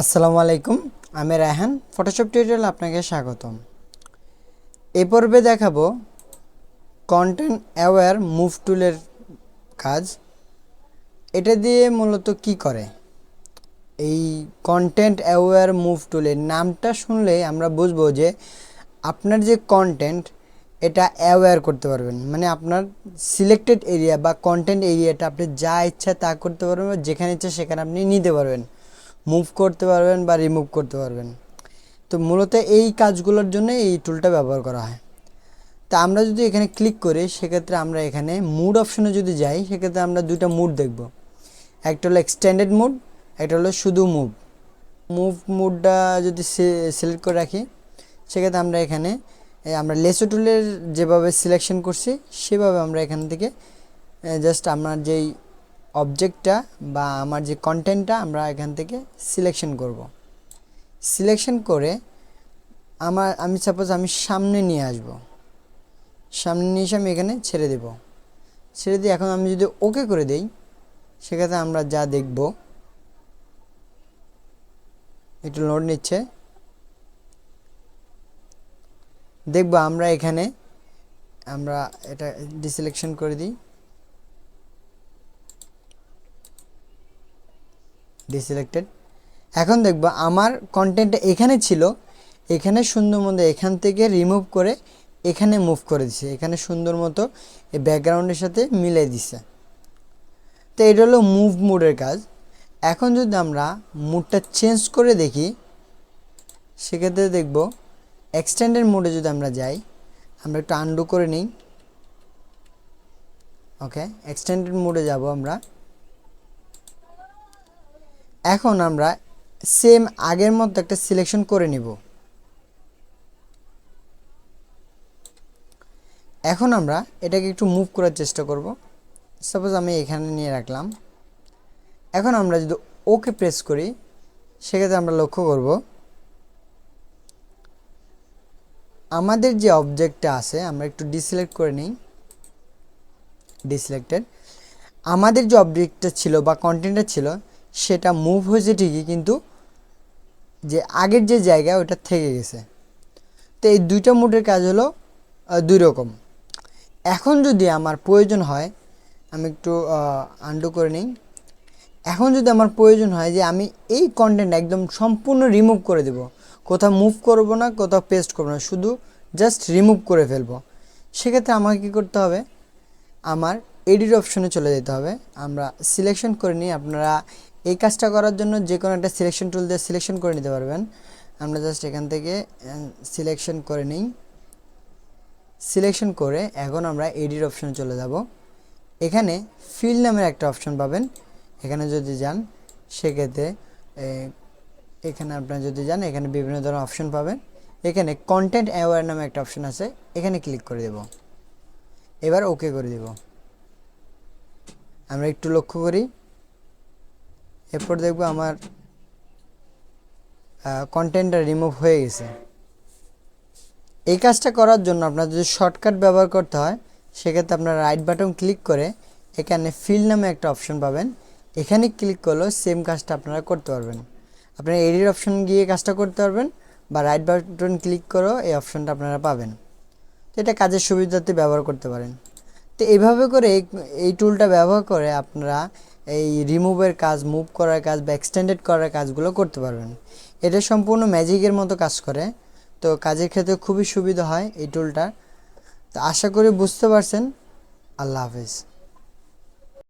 আসসালামু আলাইকুম, আমি রায়হান ফটোশপ টিউটোরিয়াল আপনাকে স্বাগতম। এ পর্বে দেখাবো কন্টেন্ট অ্যাওয়্যার মুভ টুলের কাজ। এটা দিয়ে মূলত কি করে? এই কন্টেন্ট অ্যাওয়্যার মুভ টুলের নামটা শুনলে আমরা বুঝব যে আপনার যে কন্টেন্ট এটা অ্যাওয়্যার করতে পারবেন। মানে আপনার সিলেক্টেড এরিয়া বা কন্টেন্ট এরিয়াটা আপনি যা ইচ্ছা তা করতে পারবেন, যেখানে ইচ্ছা সেখানে আপনি নিতে পারবেন। মুভ করতে পারবেন বা রিমুভ করতে পারবেন। তো মূলত এই কাজগুলোর জন্য এই টুলটা ব্যবহার করা হয়। তা আমরা যদি এখানে ক্লিক করি, সেক্ষেত্রে আমরা এখানে মুড অপশনে যদি যাই, সেক্ষেত্রে আমরা দুইটা মুড দেখব। একটা হলো এক্সটেন্ডেড মুড একটা হলো শুধু মুভ মুভ মুডটা যদি সিলেক্ট করে রাখি, সেক্ষেত্রে আমরা এখানে আমরা লেসো টুলের যেভাবে সিলেকশন করছি, সেভাবে আমরা এখান থেকে জাস্ট আমার যেই অবজেক্টটা বা আমার যে কন্টেন্টটা আমরা এখান থেকে সিলেকশন করব। সিলেকশন করে আমার, আমি সাপোজ আমি সামনে নিয়ে আসব। সামনে নিয়ে এসে আমি এখানে ছেড়ে দেব। ছেড়ে দিয়ে এখন আমি যদি ওকে করে দেই, সেক্ষেত্রে আমরা যা দেখব, একটু লোড নিচ্ছে। দেখব আমরা এখানে, আমরা এটা ডিসিলেকশন করে দিই। ডিসিলেক্টেড এখন দেখব আমার কন্টেন্টটা এখানে ছিল, এখানে সুন্দর মতো এখান থেকে রিমুভ করে এখানে মুভ করে দিছে। এখানে সুন্দর মতো এই ব্যাকগ্রাউন্ডের সাথে মিলাই দিছে। তো এটা হলো মুভ মুডের কাজ। এখন যদি আমরা মুডটা চেঞ্জ করে দেখি, সেক্ষেত্রে দেখব এক্সটেন্ডেড মোডে যদি আমরা যাই, আমরা একটু আন্ডু করে নিই। ওকে এক্সটেন্ডেড মোডে যাব আমরা। এখন আমরা সেম আগের মতো একটা সিলেকশন করে নিব। এখন আমরা এটাকে একটু মুভ করার চেষ্টা করব। সাপোজ আমি এখানে নিয়ে রাখলাম। এখন আমরা যদি ওকে প্রেস করি, সেক্ষেত্রে আমরা লক্ষ্য করব, আমাদের যে অবজেক্টটা আছে, আমরা একটু ডিসিলেক্ট করে নিই। ডিসিলেক্টেড আমাদের যে অবজেক্টটা ছিল বা কন্টেন্টটা ছিল সেটা মুভ হয়েছে ঠিকই, কিন্তু যে আগের যে জায়গা ওটা থেকে গেছে। তো এই দুইটা মুডের কাজ হলো দুই রকম। এখন যদি আমার প্রয়োজন হয়, আমি একটু আন্ডু করে নিই। এখন যদি আমার প্রয়োজন হয় যে আমি এই কন্টেন্ট একদম সম্পূর্ণ রিমুভ করে দেব। কোথাও মুভ করব না, কোথাও পেস্ট করব না, শুধু জাস্ট রিমুভ করে ফেলব। সেক্ষেত্রে আমাকে কী করতে হবে? আমার এডিট অপশনে চলে যেতে হবে। আমরা সিলেকশন করে নিই, আপনারা এই কাজটা করার জন্য যে কোনো একটা সিলেকশন টুল দিয়ে সিলেকশন করে নিতে পারবেন। আমরা জাস্ট এখান থেকে সিলেকশন করে নিই। সিলেকশন করে এখন আমরা এডিট অপশনে চলে যাব। এখানে ফিল নামের একটা অপশন পাবেন। এখানে যদি যান, সেক্ষেত্রে এখানে আপনারা যদি যান, এখানে বিভিন্ন ধরনের অপশন পাবেন। এখানে কন্টেন্ট অ্যাওয়ার নামে একটা অপশন আছে, এখানে ক্লিক করে দেব। এবার ওকে করে দেব। আমরা একটু লক্ষ্য করি। এরপর দেখব আমার কন্টেন্টটা রিমুভ হয়ে গেছে। এই কাজটা করার জন্য আপনার যদি শর্টকাট ব্যবহার করতে হয়, সেক্ষেত্রে আপনার রাইট বাটন ক্লিক করে এখানে ফিল নামে একটা অপশন পাবেন। এখানে ক্লিক করলেও সেম কাজটা আপনারা করতে পারবেন। আপনারা এডিট অপশন গিয়ে কাজটা করতে পারবেন বা রাইট বাটন ক্লিক করেও এই অপশনটা আপনারা পাবেন। তো এটা কাজের সুবিধাতে ব্যবহার করতে পারেন। তো এইভাবে করে এই টুলটা ব্যবহার করে আপনারা এই রিমুভের কাজ মুভ করার কাজ বা এক্সটেন্ডেড করার কাজগুলো করতে পারবেন। এটা সম্পূর্ণ ম্যাজিকের মতো কাজ করে। তো কাজের ক্ষেত্রে খুবই সুবিধা হয় এই টুলটা তো আশা করি বুঝতে পারছেন। আল্লাহ হাফেজ।